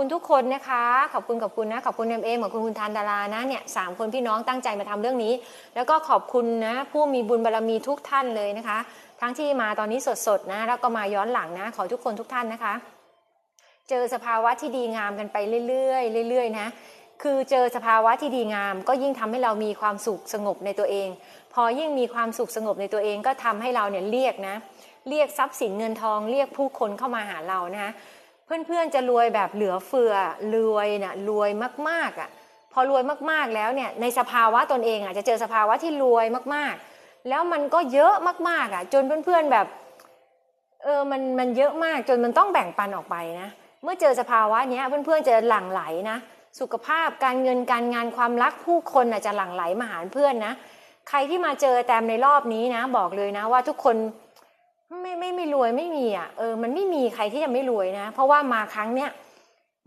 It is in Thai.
คุณทุกคนนะคะ ขอบคุณขอบคุณนะขอบคุณเอ็มเอ็มขอบคุณคุณทานดารานะเนี่ยสามคนพี่น้องตั้งใจมาทำเรื่องนี้ แล้วก็ขอบคุณนะผู้มีบุญบารรมีทุกท่านเลยนะคะ ทั้งที่มาตอนนี้สดๆนะแล้วก็มาย้อนหลังนะ ขอทุกคนทุกท่านนะคะ เจอสภาวะที่ดีงามกันไปเรื่อยๆเรื่อยๆนะคือเจอสภาวะที่ดีงาม ก็ยิ่งทำให้เรามีความสุขสงบในตัวเอง พอยิ่งมีความสุขสงบในตัวเองก็ทำให้เราเนี่ยเรียกนะ เรียกทรัพย์สินเงินทอง เรียกผู้คนเข้ามาหาเรานะ เพื่อนๆจะรวยแบบเหลือเฟือรวยน่ะรวยมากๆอะพอรวยมากๆแล้วเนี่ยในสภาวะตนเองอะจะเจอสภาวะที่รวยมากๆ แล้วมันก็เยอะมากๆอะจนเพื่อนๆแบบเออมันมันเยอะมากจนมันต้องแบ่งปันออกไปนะเมื่อเจอสภาวะเนี้ยเพื่อนๆจะหลั่งไหลนะสุขภาพการเงินการงานความรักผู้คนน่ะจะหลั่งไหลมาหาเพื่อนนะ ใครที่มาเจอแตมในรอบนี้นะ บอกเลยนะว่าทุกคน ไม่ไม่ไม่รวยไม่มีอะเออมันไม่มีใครที่จะไม่รวยนะ เพราะว่ามาครั้งเนี้ย